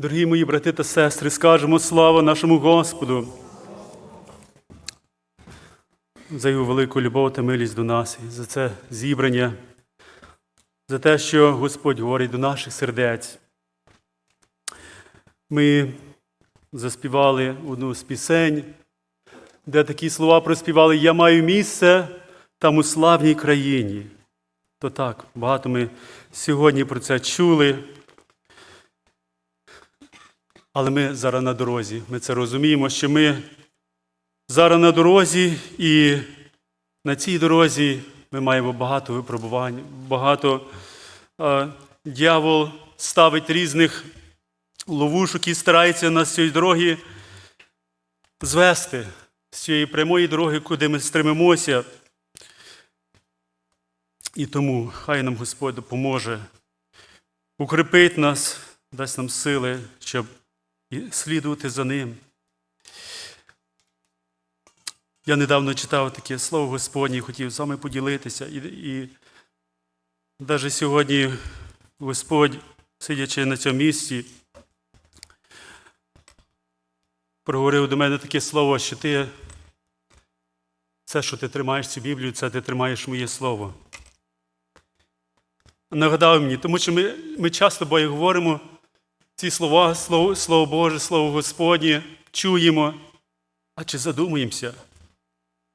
Дорогі мої брати та сестри, скажемо слава нашому Господу за його велику любов та милість до нас, і за це зібрання, за те, що Господь говорить до наших сердець. Ми заспівали одну з пісень, де такі слова проспівали Я маю місце там у славній країні. То так, багато ми сьогодні про це чули. Але ми зараз на дорозі. Ми це розуміємо, що ми зараз на дорозі, і на цій дорозі ми маємо багато випробувань, багато е, дьявол ставить різних ловушок і старається нас з цієї дороги звести, з цієї прямої дороги, куди ми стремимося. І тому хай нам Господь допоможе, укріпить нас, дасть нам сили, щоб і слідувати за ним. Я недавно читав таке слово Господнє і хотів з вами поділитися. І, і навіть сьогодні Господь, сидячи на цьому місці, проговорив до мене таке слово, що ти, це, що ти тримаєш цю Біблію, це ти тримаєш моє слово. Нагадав мені, тому що ми, ми часто бо говоримо ці слова, слово, слово Боже, Слово Господнє, чуємо. А чи задумуємося,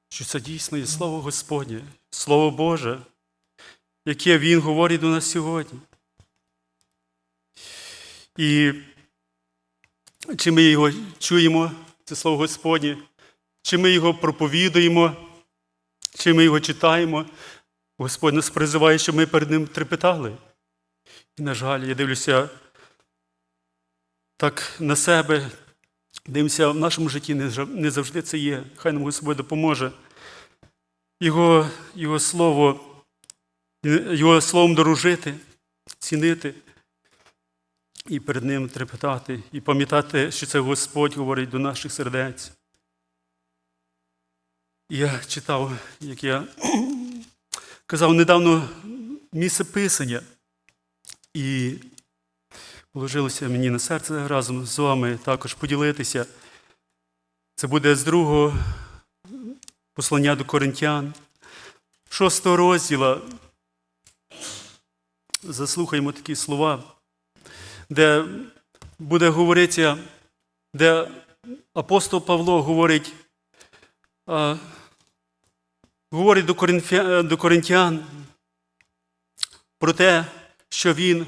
що це дійсно є Слово Господнє, Слово Боже, яке Він говорить до нас сьогодні? І чи ми його чуємо, це Слово Господнє, чи ми його проповідуємо, чи ми його читаємо, Господь нас призиває, щоб ми перед Ним трепетали. І, на жаль, я дивлюся так на себе, дивимося, в нашому житті не завжди це є. Хай нам Господь допоможе. Його, його слово, його словом дорожити, цінити і перед Ним трепетати, і пам'ятати, що це Господь говорить до наших сердець. Я читав, як я казав недавно місце писання, і положилося мені на серце разом з вами також поділитися. Це буде з другого послання до Коринтян, шостого розділа. Заслухаємо такі слова, де буде говоритися, де апостол Павло говорить, а, говорить до коринтян про те, що він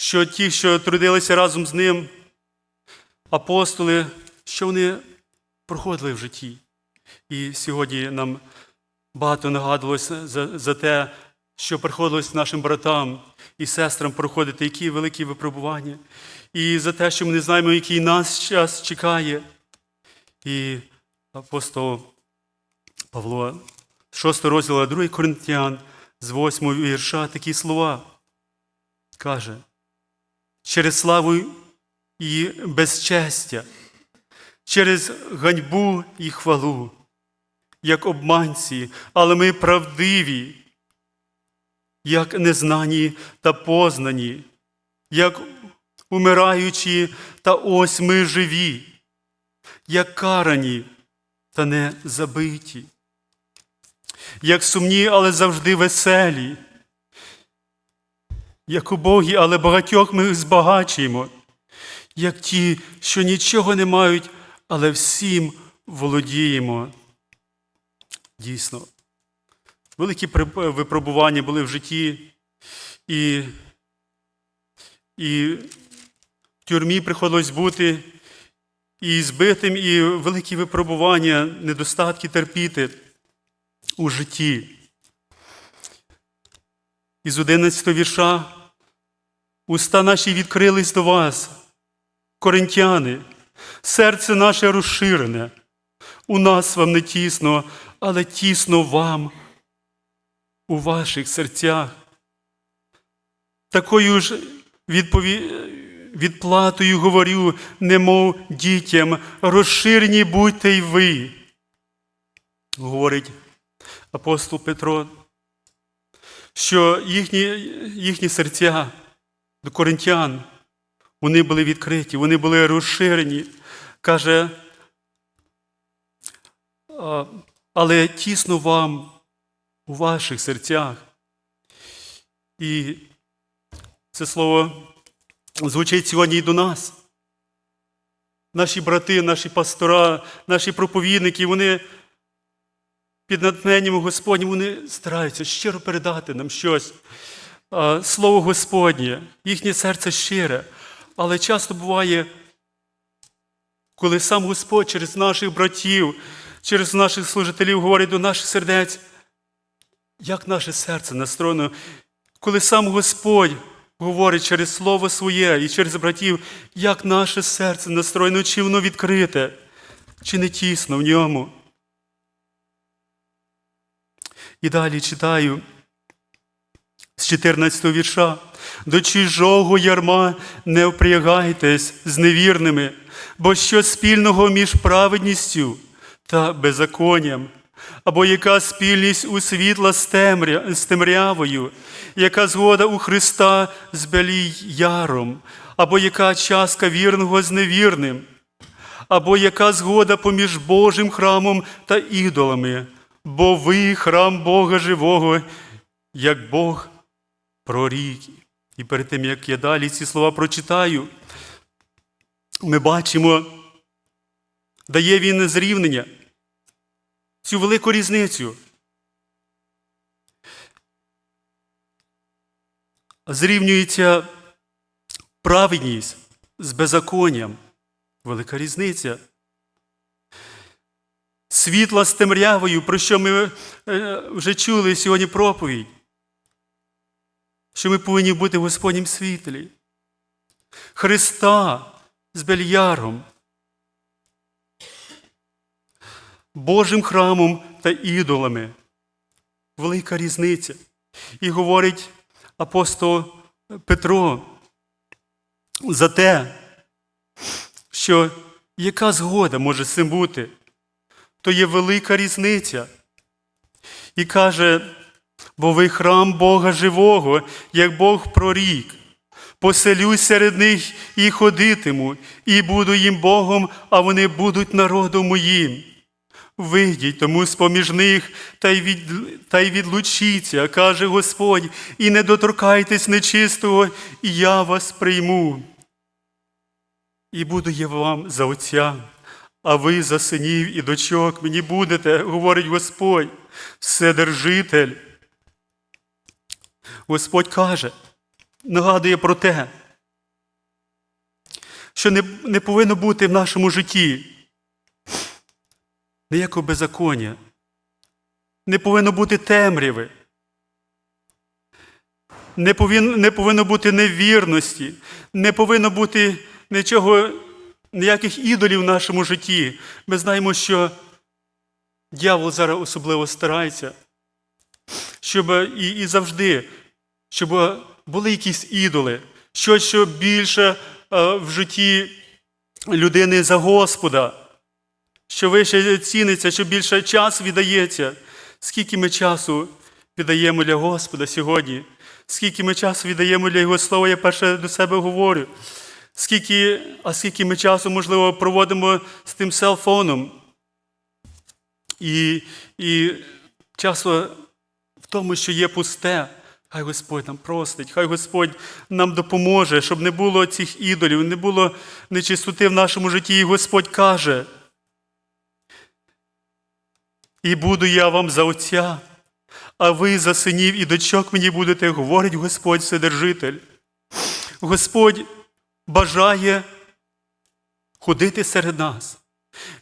що ті, що трудилися разом з ним, апостоли, що вони проходили в житті. І сьогодні нам багато нагадувалося за, за те, що приходилось нашим братам і сестрам проходити, які великі випробування, і за те, що ми не знаємо, який нас час чекає. І апостол Павло, 6 розділа 2 Коринтян, з 8 вірша такі слова каже через славу і безчестя, через ганьбу і хвалу, як обманці, але ми правдиві, як незнані та познані, як умираючі, та ось ми живі, як карані та не забиті, як сумні, але завжди веселі як убогі, але багатьох ми збагачуємо, як ті, що нічого не мають, але всім володіємо. Дійсно, великі випробування були в житті, і, і в тюрмі приходилось бути і збитим, і великі випробування, недостатки терпіти у житті. Із 11 вірша Уста наші відкрились до вас, коринтяни, серце наше розширене. У нас вам не тісно, але тісно вам у ваших серцях. Такою ж відпові... відплатою говорю, немов дітям, розширені будьте й ви, говорить апостол Петро, що їхні, їхні серця до коринтян вони були відкриті, вони були розширені. Каже, але тісно вам у ваших серцях. І це слово звучить сьогодні і до нас. Наші брати, наші пастора, наші проповідники, вони під натхненням Господнім вони стараються щиро передати нам щось. А, Слово Господнє, їхнє серце щире. Але часто буває, коли сам Господь через наших братів, через наших служителів говорить до наших сердець, як наше серце настроєно, коли сам Господь говорить через Слово Своє і через братів, як наше серце настроєно, чи воно відкрите, чи не тісно в ньому. І далі читаю з 14 вірша. До чужого ярма не впрягайтесь з невірними, бо що спільного між праведністю та беззаконням, або яка спільність у світла з, темря, з темрявою, яка згода у Христа з Белій яром, або яка частка вірного з невірним, або яка згода поміж Божим храмом та ідолами, бо ви храм Бога живого, як Бог прорік. І перед тим, як я далі ці слова прочитаю, ми бачимо, дає він зрівнення, цю велику різницю. Зрівнюється праведність з беззаконням. Велика різниця. Світла з темрявою, про що ми е, вже чули сьогодні проповідь що ми повинні бути в Господнім світлі. Христа з Бельяром, Божим храмом та ідолами. Велика різниця. І говорить апостол Петро за те, що яка згода може з цим бути, то є велика різниця. І каже, бо ви храм Бога живого, як Бог прорік. Поселюсь серед них і ходитиму, і буду їм Богом, а вони будуть народом моїм. Вийдіть тому з поміж них та й від, та й відлучіться, каже Господь, і не доторкайтесь нечистого, і я вас прийму. І буду я вам за отця, а ви за синів і дочок мені будете, говорить Господь, Вседержитель. Господь каже, нагадує про те, що не, не повинно бути в нашому житті ніякого беззаконня, не повинно бути темряви, не повинно, не повинно бути невірності, не повинно бути нічого, ніяких ідолів в нашому житті. Ми знаємо, що дьявол зараз особливо старається, щоб і, і завжди щоб були якісь ідоли, щось, що більше в житті людини за Господа, що вище ціниться, що більше часу віддається. Скільки ми часу віддаємо для Господа сьогодні, скільки ми часу віддаємо для Його слова, я перше до себе говорю. Скільки, А скільки ми часу, можливо, проводимо з тим селфоном. І і часто в тому, що є пусте. Хай Господь нам простить, хай Господь нам допоможе, щоб не було цих ідолів, не було нечистоти в нашому житті. І Господь каже. І буду я вам за Отця, а ви за синів і дочок мені будете, говорить Господь Вседержитель. Господь бажає ходити серед нас.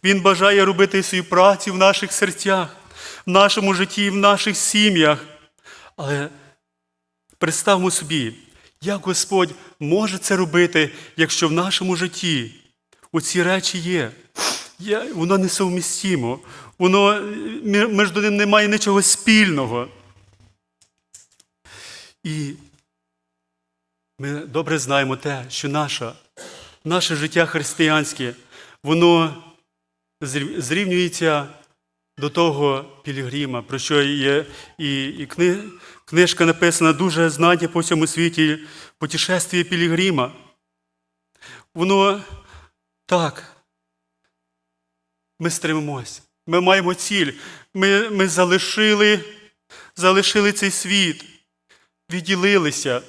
Він бажає робити свою працю в наших серцях, в нашому житті, в наших сім'ях. Але Представмо собі, як Господь може це робити, якщо в нашому житті оці речі є. Воно несовмістимо, воно між ним немає нічого спільного. І ми добре знаємо те, що наше, наше життя християнське, воно зрівнюється до того Пілігрима, про що є і і кни, книжка написана дуже знання по всьому світі Потішествіє Пілігрима. воно так. Ми стримимось. Ми маємо ціль. Ми, ми залишили, залишили цей світ, відділилися,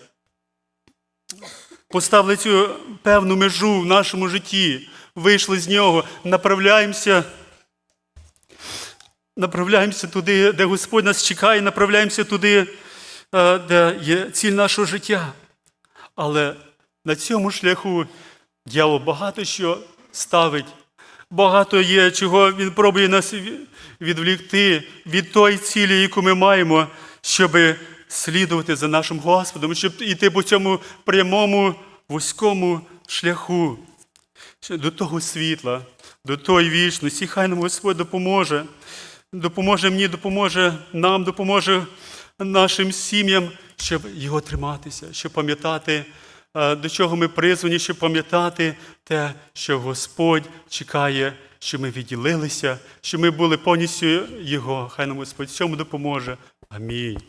поставили цю певну межу в нашому житті, вийшли з нього, направляємося. Направляємося туди, де Господь нас чекає, направляємося туди, е, де є ціль нашого життя. Але на цьому шляху дьявол багато що ставить, багато є, чого він пробує нас відвлікти від тої цілі, яку ми маємо, щоб слідувати за нашим Господом, щоб йти по цьому прямому вузькому шляху до того світла, до тої вічності. Хай нам Господь допоможе. Допоможе мені, допоможе нам, допоможе нашим сім'ям, щоб його триматися, щоб пам'ятати, е, до чого ми призвані, щоб пам'ятати те, що Господь чекає, що ми відділилися, що ми були повністю Його. Хай нам Господь цьому допоможе. Амінь.